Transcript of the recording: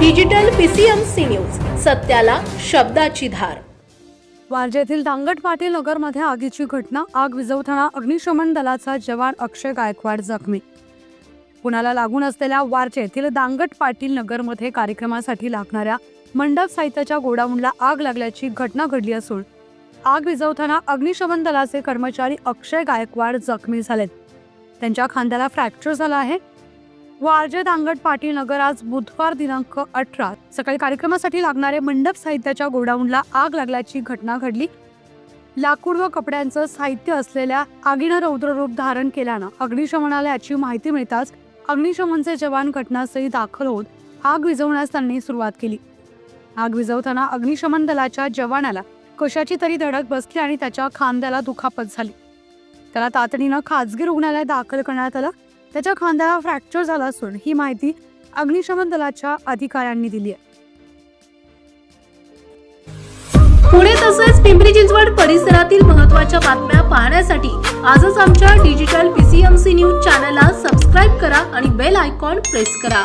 Digital PCMC news सत्याला शब्दाची धार. वारजे येथील दांगट पाटील नगरमध्ये आगीची घटना आग विझवताना अग्निशमन दलाचा जवान अक्षय गायकवाड जखमी. पुण्याला लागून असलेल्या वारजे येथील दांगट पाटील नगरमध्ये कार्यक्रमासाठी लागणाऱ्या मंडप साहित्याच्या गोडाऊनला आग लागल्याची घटना घडली असून आग विझवताना अग्निशमन दलाचे कर्मचारी अक्षय गायकवाड जखमी झालेत. त्यांच्या खांद्याला फ्रॅक्चर झाला आहे. वारजे दांगड पाटील नगर आज बुधवार दिनांक अठरा. सकाळी कार्यक्रमासाठी लागणारे मंडप साहित्याच्या गोडाऊनला आग लागल्याची घटना घडली. लाकूड व कपड्यांचं साहित्य असलेल्या आगीनं रौद्ररूप धारण केल्यानं अग्निशमनाला याची माहिती मिळताच अग्निशमनचे जवान घटनास्थळी दाखल होत आग विझवण्यास त्यांनी सुरुवात केली. आग विझवताना अग्निशमन दलाच्या जवानाला कशाची तरी धडक बसली आणि त्याच्या खांद्याला दुखापत झाली. त्याला तातडीनं खाजगी रुग्णालयात दाखल करण्यात आलं. त्याच्या खांद्याला फ्रॅक्चर झाला असून ही माहिती अग्निशमन दलाच्या अधिकाऱ्यांनी दिली आहे. पुणे तसेच पिंपरी चिंचवड परिसरातील महत्त्वाच्या बातम्या पाहण्यासाठी आजच आमच्या डिजिटल पीसीएमसी न्यूज चॅनलला सबस्क्राईब करा आणि बेल आयकॉन प्रेस करा.